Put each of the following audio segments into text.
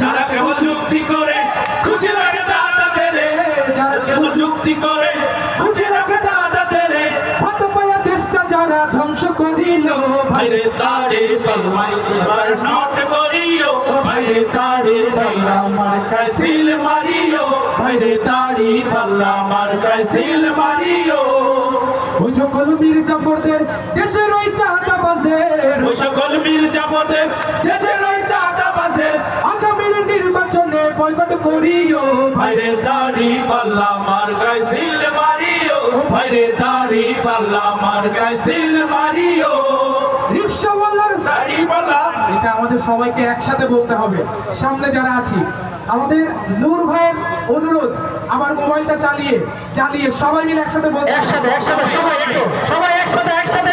যারা কেবল যুক্তি করে খুশি লাগে দাদাদের যারা কেবল যুক্তি করে খুশি লাগে দাদাদের হাত পায়া দেশটা যারা ধ্বংস করিল ভাইরে তারে সলমাই এবার নট করিও ভাইরে তারে পাল্লা মার কাইসিল মারিও ভাইরে তারি পাল্লা মার কাইসিল মারিও। ওই সকল মীর জাফরদের দেশের ওই চাঁদাবাজদের। ওই সকল মীর জাফরদের দেশের ওই নির্বাচনে বয়কট করিও ভাইরে দাড়ি পাল্লা মার কাইসিল মারিও ভাইরে দাড়ি পাল্লা মার কাইসিল মারিও। রিক্সাওয়ালার দাড়ি পাল্লা। এটা আমাদের সবাইকে একসাথে বলতে হবে। সামনে যারা আছি আমাদের নূর ভাইয়ের অনুরোধ আমার মোবাইলটা চালিয়ে চালিয়ে সবাই মিলে একসাথে বলতে একসাথে একসাথে সবাই একটু সবাই একসাথে একসাথে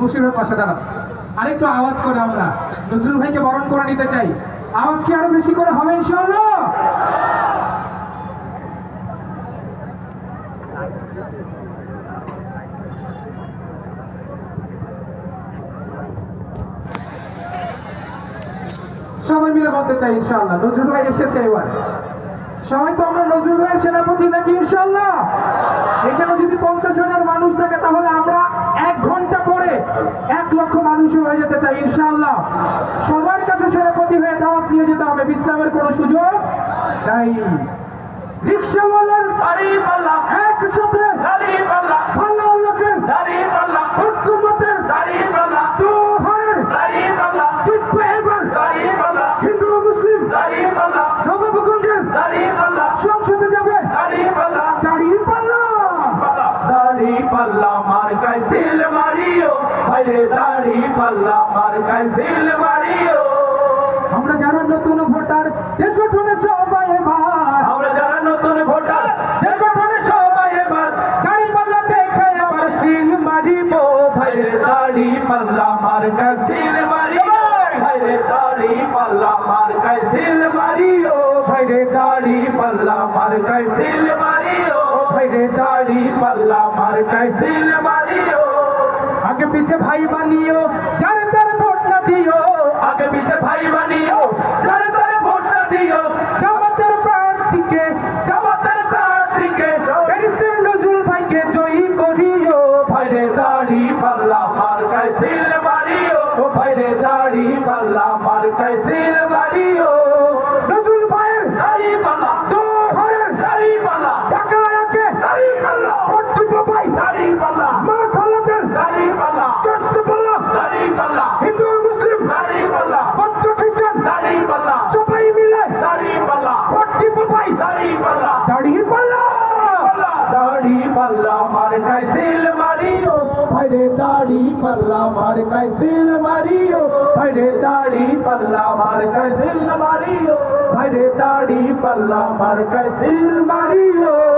খুশির ভাই পাশে দাঁড়ান আরেকটু আওয়াজ করে আমরা। নজরুল ভাইকে বরণ করে নিতে চাই। আওয়াজ কি আরও বেশি করে হবে, ইনশাআল্লাহ? সবাই মিলে বলতে চাই ইনশাল্লাহ নজরুল ভাই এসেছে এবার। সবাই তো আমরা নজরুল ভাইয়ের সেনাপতি নাকি ইনশাল্লাহ এখানে যদি পঞ্চাশ হাজার মানুষ থাকে, তাহলে লক্ষ মানুষ হয়ে যেতে চাই ইনশাআল্লাহ। সবার কাছে সেনাপতি হয়ে দাওয়াত নিয়ে যেতে হবে বিশ্রামের কোনো সুযোগ নাই। রিক্সাওয়ালার পাল্লা একসাথে দাড়ি পাল্লা ভালো লোকের দাড়ি পাল্লা হুকুমতের দাড়ি পাল্লা দোহরের দাড়ি পাল্লা জিতবে এবার দাড়ি পাল্লা হিন্দু মুসলিম দাড়ি পাল্লা নবাবগঞ্জের দাড়ি পাল্লা সংসদে যাবে দাড়ি পাল্লা দাঁড়িয়ে পাল্লা দাড়ি পাল্লা মার কাইসিল মারিও ভাইরে দাড়ি পাল্লা মার কাইসিল মারিও। আমরা যারা নতুন ভোটার দেশ গঠনে সবাই এবার। আমরা যারা নতুন ভোটার দেশ গঠনে সবাই এবার। দাঁড়ি পাল্লা দেখে আবার সিল মারিব ভাইরে দাড়ি পাল্লা মার কাইসিল মারিও ভাইরে দাড়ি পাল্লা মার কাইসিল মারিও ভাইরে দাড়ি পাল্লা মার কাইসিল ভাই বানিও যার তার ভোট না দিও। আগে পিছে ভাই বানিও যারে তার ভোট না দিও। জামাতের প্রার্থীকে জামাতের প্রার্থীকে ব্যারিস্টার নজরুল ভাইকে জয়ী করিও। ভাইরে দাড়ি পাল্লা মার কাইছিল মারিও। ও ভাইরে দাড়ি পাল্লা মার কাইসিল পাল্লা মার কাইসিল মারিও, ভাইরে দাড়ি পাল্লা মার কাইসিল মারিও, ভাইরে দাড়ি পাল্লা মার কাইসিল মারিও।